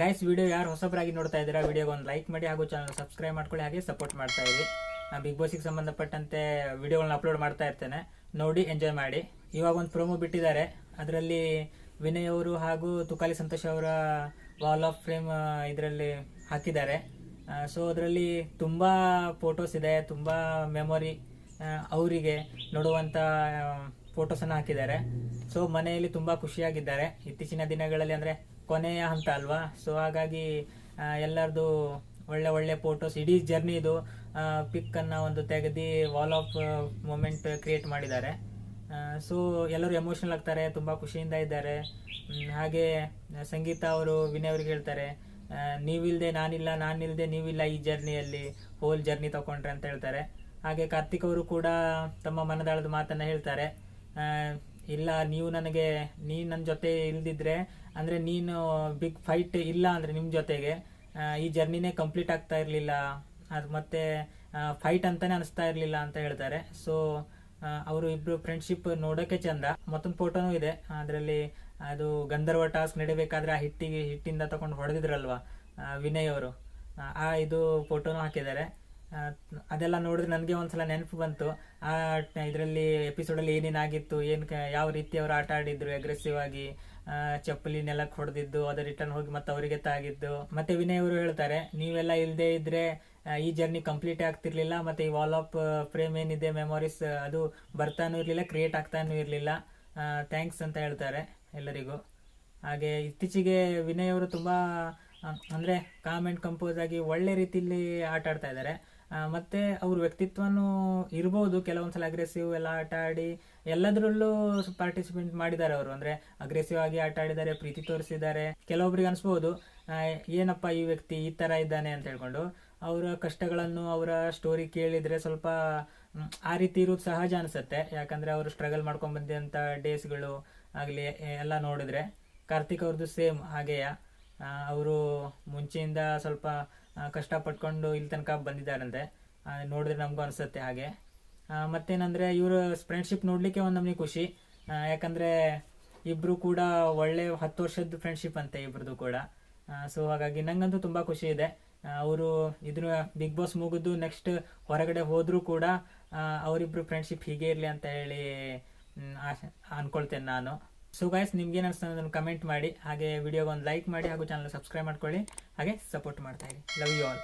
Guys video ಯಾರು ಹೊಸಬರಾಗಿ ನೋಡ್ತಾ ಇದ್ದೀರಾ ವಿಡಿಯೋಗೆ ಒಂದು ಲೈಕ್ ಮಾಡಿ ಹಾಗೂ ಚಾನಲ್ ಸಬ್ಸ್ಕ್ರೈಬ್ ಮಾಡ್ಕೊಳ್ಳಿ ಹಾಗೆ ಸಪೋರ್ಟ್ ಮಾಡ್ತಾ ಇರಿ. ನಾನು ಬಿಗ್ ಬಾಸಿಗೆ ಸಂಬಂಧಪಟ್ಟಂತೆ ವಿಡಿಯೋಗಳನ್ನ ಅಪ್ಲೋಡ್ ಮಾಡ್ತಾ ಇರ್ತೇನೆ. ನೋಡಿ ಎಂಜಾಯ್ ಮಾಡಿ. ಇವಾಗ ಒಂದು ಪ್ರೋಮೋ ಬಿಟ್ಟಿದ್ದಾರೆ. ಅದರಲ್ಲಿ ವಿನಯ್ ಅವರು ಹಾಗೂ ತುಕಾಲಿ ಸಂತೋಷ್ ಅವರ ವಾಲ್ ಆಫ್ ಫ್ರೇಮ್ ಇದರಲ್ಲಿ ಹಾಕಿದ್ದಾರೆ. ಸೊ ಅದರಲ್ಲಿ ತುಂಬ ಫೋಟೋಸ್ ಇದೆ, ತುಂಬ ಮೆಮೊರಿ ಅವರಿಗೆ ನೋಡುವಂಥ ಫೋಟೋಸನ್ನು ಹಾಕಿದ್ದಾರೆ. ಸೊ ಮನೆಯಲ್ಲಿ ತುಂಬ ಖುಷಿಯಾಗಿದ್ದಾರೆ. ಇತ್ತೀಚಿನ ದಿನಗಳಲ್ಲಿ ಅಂದರೆ ಕೊನೆಯ ಹಂತ ಅಲ್ವಾ? ಸೊ ಹಾಗಾಗಿ ಎಲ್ಲರದು ಒಳ್ಳೆ ಒಳ್ಳೆ ಫೋಟೋಸ್ ಇಡೀ ಜರ್ನಿದು ಪಿಕ್ಕನ್ನು ಒಂದು ತೆಗೆದು ವಾಲ್ ಆಫ್ ಮೂಮೆಂಟ್ ಕ್ರಿಯೇಟ್ ಮಾಡಿದ್ದಾರೆ. ಸೊ ಎಲ್ಲರೂ ಎಮೋಷನಲ್ ಆಗ್ತಾರೆ, ತುಂಬ ಖುಷಿಯಿಂದ ಇದ್ದಾರೆ. ಹಾಗೆ, ಸಂಗೀತ ಅವರು, ವಿನಯ್ ಅವ್ರಿಗೆ ಹೇಳ್ತಾರೆ ನೀವಿಲ್ಲದೆ ನಾನಿಲ್ಲ ನಾನಿಲ್ಲದೆ ನೀವಿಲ್ಲ ಈ ಜರ್ನಿಯಲ್ಲಿ ಹೋಲ್ ಜರ್ನಿ ತಗೊಂಡ್ರೆ ಅಂತ ಹೇಳ್ತಾರೆ. ಹಾಗೆ ಕಾರ್ತಿಕ್ ಅವರು ಕೂಡ ತಮ್ಮ ಮನದಾಳದ ಮಾತನ್ನು ಹೇಳ್ತಾರೆ. ಇಲ್ಲ ನೀವು ನನಗೆ ನೀನು ನನ್ನ ಜೊತೆ ಇಲ್ದಿದ್ರೆ ಅಂದರೆ ನೀನು ಬಿಗ್ ಫೈಟ್ ಇಲ್ಲ ಅಂದರೆ ನಿಮ್ಮ ಜೊತೆಗೆ ಈ ಜರ್ನಿನೇ ಕಂಪ್ಲೀಟ್ ಆಗ್ತಾ ಇರಲಿಲ್ಲ ಅದು ಮತ್ತೆ ಫೈಟ್ ಅಂತಲೇ ಅನಿಸ್ತಾ ಇರಲಿಲ್ಲ ಅಂತ ಹೇಳ್ತಾರೆ. ಸೊ ಅವರು ಇಬ್ಬರು ಫ್ರೆಂಡ್ಶಿಪ್ ನೋಡೋಕ್ಕೆ ಚಂದ. ಮತ್ತೊಂದು ಫೋಟೋನೂ ಇದೆ. ಅದರಲ್ಲಿ ಅದು ಗಂಧರ್ವ ಟಾಸ್ಕ್ ನಡಿಬೇಕಾದ್ರೆ ಆ ಹಿಟ್ಟಿಗೆ ಹಿಟ್ಟಿಂದ ತಗೊಂಡು ಹೊಡೆದಿದ್ರಲ್ವಾ ವಿನಯ್ ಅವರು. ಆ, ಇದು ಫೋಟೋನೂ ಹಾಕಿದ್ದಾರೆ. ಅದೆಲ್ಲ ನೋಡಿದ್ರೆ ನನಗೆ ಒಂದ್ಸಲ ನೆನಪು ಬಂತು. ಆ, ಇದರಲ್ಲಿ ಎಪಿಸೋಡಲ್ಲಿ ಏನೇನಾಗಿತ್ತು, ಏನು ಯಾವ ರೀತಿ ಅವರು ಆಟ ಆಡಿದ್ರು ಅಗ್ರೆಸಿವ್ ಆಗಿ ಚಪ್ಪಲಿನೆಲ್ಲ ಚಪ್ಪಲಿ ಹೊಡೆದಿದ್ದು, ಅದು ರಿಟರ್ನ್ ಹೋಗಿ ಮತ್ತೆ ಅವರಿಗೆ ತಾಗಿದ್ದು. ಮತ್ತೆ ವಿನಯ್ ಅವರು ಹೇಳ್ತಾರೆ, ನೀವೆಲ್ಲ ಇಲ್ಲದೆ ಇದ್ರೆ ಈ ಜರ್ನಿ ಕಂಪ್ಲೀಟ್ ಆಗ್ತಿರ್ಲಿಲ್ಲ, ಮತ್ತೆ ಈ ವಾಲ್ ಆಫ್ ಫ್ರೇಮ್ ಏನಿದೆ ಮೆಮೊರೀಸ್ ಅದು ಬರ್ತಾನೂ ಇರಲಿಲ್ಲ ಕ್ರಿಯೇಟ್ ಆಗ್ತಾನೂ ಇರಲಿಲ್ಲ. ಥ್ಯಾಂಕ್ಸ್ ಅಂತ ಹೇಳ್ತಾರೆ ಎಲ್ಲರಿಗೂ. ಹಾಗೆ ಇತ್ತೀಚೆಗೆ ವಿನಯ್ ಅವರು ತುಂಬಾ ಅಂದ್ರೆ ಕಾಮೆಂಟ್ ಕಂಪೋಸ್ ಆಗಿ ಒಳ್ಳೆ ರೀತಿಯಲ್ಲಿ ಆಟ ಆಡ್ತಾ ಇದ್ದಾರೆ ಮತ್ತು ಅವ್ರ ವ್ಯಕ್ತಿತ್ವನೂ ಇರ್ಬೋದು. ಕೆಲವೊಂದ್ಸಲ ಅಗ್ರೆಸಿವ್ ಎಲ್ಲ ಆಟ ಆಡಿ ಎಲ್ಲದರಲ್ಲೂ ಪಾರ್ಟಿಸಿಪೇಟ್ ಮಾಡಿದ್ದಾರೆ ಅವರು. ಅಂದರೆ ಅಗ್ರೆಸಿವ್ ಆಗಿ ಆಟ ಆಡಿದ್ದಾರೆ, ಪ್ರೀತಿ ತೋರಿಸಿದ್ದಾರೆ. ಕೆಲವೊಬ್ರಿಗೆ ಅನಿಸ್ಬೋದು ಏನಪ್ಪ ಈ ವ್ಯಕ್ತಿ ಈ ಥರ ಇದ್ದಾನೆ ಅಂತ ಹೇಳ್ಕೊಂಡು ಅವರ ಕಷ್ಟಗಳನ್ನು ಅವರ ಸ್ಟೋರಿ ಕೇಳಿದರೆ ಸ್ವಲ್ಪ ಆ ರೀತಿ ಇರೋದು ಸಹಜ ಅನಿಸುತ್ತೆ. ಯಾಕಂದರೆ ಅವರು ಸ್ಟ್ರಗಲ್ ಮಾಡ್ಕೊಂಡು ಡೇಸ್ಗಳು ಆಗಲಿ ಎಲ್ಲ ನೋಡಿದ್ರೆ ಕಾರ್ತಿಕ್ ಅವ್ರದ್ದು ಸೇಮ್ ಹಾಗೆಯ? ಅವರು ಮುಂಚೆಯಿಂದ ಸ್ವಲ್ಪ ಕಷ್ಟ ಕಷ್ಟಪಟ್ಕೊಂಡು ಇಲ್ಲಿ ತನಕ ಬಂದಿದ್ದಾರಂತೆ. ನೋಡಿದ್ರೆ ನಮಗೂ ಅನಿಸುತ್ತೆ ಹಾಗೆ. ಮತ್ತೇನಂದರೆ ಇವರು ಫ್ರೆಂಡ್ಶಿಪ್ ನೋಡಲಿಕ್ಕೆ ಒಂದು ನಮಗೆ ಖುಷಿ. ಯಾಕಂದರೆ ಇಬ್ಬರು ಕೂಡ ಒಳ್ಳೆ ಹತ್ತು ವರ್ಷದ ಫ್ರೆಂಡ್ಶಿಪ್ ಅಂತೆ ಇಬ್ರದ್ದು ಕೂಡ. ಸೊ ಹಾಗಾಗಿ ನನಗಂತೂ ತುಂಬ ಖುಷಿ ಇದೆ. ಅವರು ಇದನ್ನ ಬಿಗ್ ಬಾಸ್ ಮುಗಿದು ನೆಕ್ಸ್ಟ್ ಹೊರಗಡೆ ಹೋದರೂ ಕೂಡ ಅವರಿಬ್ಬರು ಫ್ರೆಂಡ್ಶಿಪ್ ಹೀಗೆ ಇರಲಿ ಅಂತ ಹೇಳಿ ಅನ್ಕೊಳ್ತೇನೆ ನಾನು. ಸೊ ಗಾಯ್ಸ್ ನಿಮ್ಗೇನು ಅನಿಸ್ತು ಕಮೆಂಟ್ ಮಾಡಿ, ಹಾಗೆ ವಿಡಿಯೋಗೆ ಒಂದು ಲೈಕ್ ಮಾಡಿ, ಹಾಗೂ ಚಾನಲ್ ಸಬ್ಸ್ಕ್ರೈಬ್ ಮಾಡ್ಕೊಳ್ಳಿ, ಹಾಗೆ ಸಪೋರ್ಟ್ ಮಾಡ್ತಾ ಇರಿ. Love you all